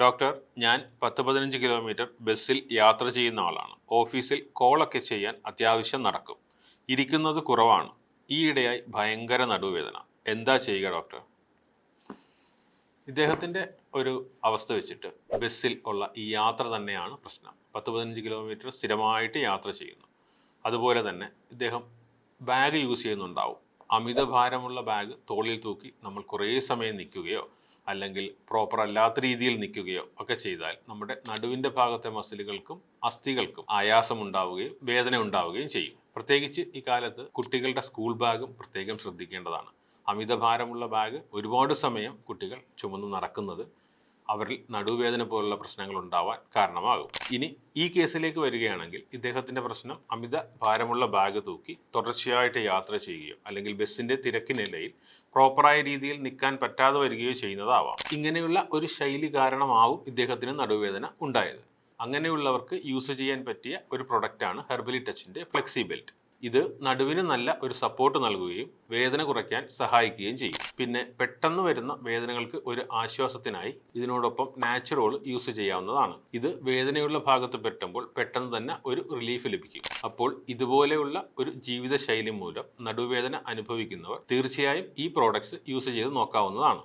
Doctor ഞാൻ പത്ത് പതിനഞ്ച് കിലോമീറ്റർ ബസ്സിൽ യാത്ര ചെയ്യുന്ന ആളാണ്. ഓഫീസിൽ കോളൊക്കെ ചെയ്യാൻ അത്യാവശ്യം നടക്കും. ഇരിക്കുന്നത് കുറവാണ്. ഈയിടെയായി ഭയങ്കര നടുവേദന. എന്താ ചെയ്യുക ഡോക്ടർ? ഇദ്ദേഹത്തിന്റെ ഒരു അവസ്ഥ വെച്ചിട്ട് ബസ്സിൽ ഉള്ള ഈ യാത്ര തന്നെയാണ് പ്രശ്നം. പത്ത് പതിനഞ്ച് കിലോമീറ്റർ സ്ഥിരമായിട്ട് യാത്ര ചെയ്യുന്നു. അതുപോലെ തന്നെ ഇദ്ദേഹം ബാഗ് യൂസ് ചെയ്യുന്നുണ്ടാവും. അമിത ഭാരമുള്ള ബാഗ് തോളിൽ തൂക്കി നമ്മൾ കുറേ സമയം നിൽക്കുകയോ അല്ലെങ്കിൽ പ്രോപ്പർ അല്ലാത്ത രീതിയിൽ നിൽക്കുകയോ ഒക്കെ ചെയ്താൽ നമ്മുടെ നടുവിന്റെ ഭാഗത്തെ മസിലുകൾക്കും അസ്ഥികൾക്കും ആയാസം ഉണ്ടാവുകയും വേദന ഉണ്ടാവുകയും ചെയ്യും. പ്രത്യേകിച്ച് ഈ കാലത്ത് കുട്ടികളുടെ സ്കൂൾ ബാഗും പ്രത്യേകം ശ്രദ്ധിക്കേണ്ടതാണ്. അമിതഭാരമുള്ള ബാഗ് ഒരുപാട് സമയം കുട്ടികൾ ചുമന്ന് നടക്കുന്നത് അവരിൽ നടുവേദന പോലുള്ള പ്രശ്നങ്ങൾ ഉണ്ടാവാൻ കാരണമാകും. ഇനി ഈ കേസിലേക്ക് വരികയാണെങ്കിൽ ഇദ്ദേഹത്തിന്റെ പ്രശ്നം അമിത ഭാരമുള്ള ബാഗ് തൂക്കി തുടർച്ചയായിട്ട് യാത്ര ചെയ്യുകയോ അല്ലെങ്കിൽ ബസ്സിന്റെ തിരക്കിനിലയിൽ പ്രോപ്പറായ രീതിയിൽ നിൽക്കാൻ പറ്റാതെ വരികയോ ചെയ്യുന്നതാവാം. ഇങ്ങനെയുള്ള ഒരു ശൈലി കാരണമാവും ഇദ്ദേഹത്തിന് നടുവേദന ഉണ്ടായത്. അങ്ങനെയുള്ളവർക്ക് യൂസ് ചെയ്യാൻ പറ്റിയ ഒരു പ്രൊഡക്റ്റാണ് ഹെർബലി ടച്ചിന്റെ ഫ്ലെക്സി ബെൽറ്റ്. ഇത് നടുവിന് നല്ല ഒരു സപ്പോർട്ട് നൽകുകയും വേദന കുറയ്ക്കാൻ സഹായിക്കുകയും ചെയ്യും. പിന്നെ പെട്ടെന്ന് വരുന്ന വേദനകൾക്ക് ഒരു ആശ്വാസത്തിനായി ഇതിനോടൊപ്പം നാച്ചുറോൾ യൂസ് ചെയ്യാവുന്നതാണ്. ഇത് വേദനയുള്ള ഭാഗത്ത് പറ്റുമ്പോൾ പെട്ടെന്ന് തന്നെ ഒരു റിലീഫ് ലഭിക്കും. അപ്പോൾ ഇതുപോലെയുള്ള ഒരു ജീവിതശൈലി മൂലം നടുവേദന അനുഭവിക്കുന്നവർ തീർച്ചയായും ഈ പ്രോഡക്റ്റ്സ് യൂസ് ചെയ്ത് നോക്കാവുന്നതാണ്.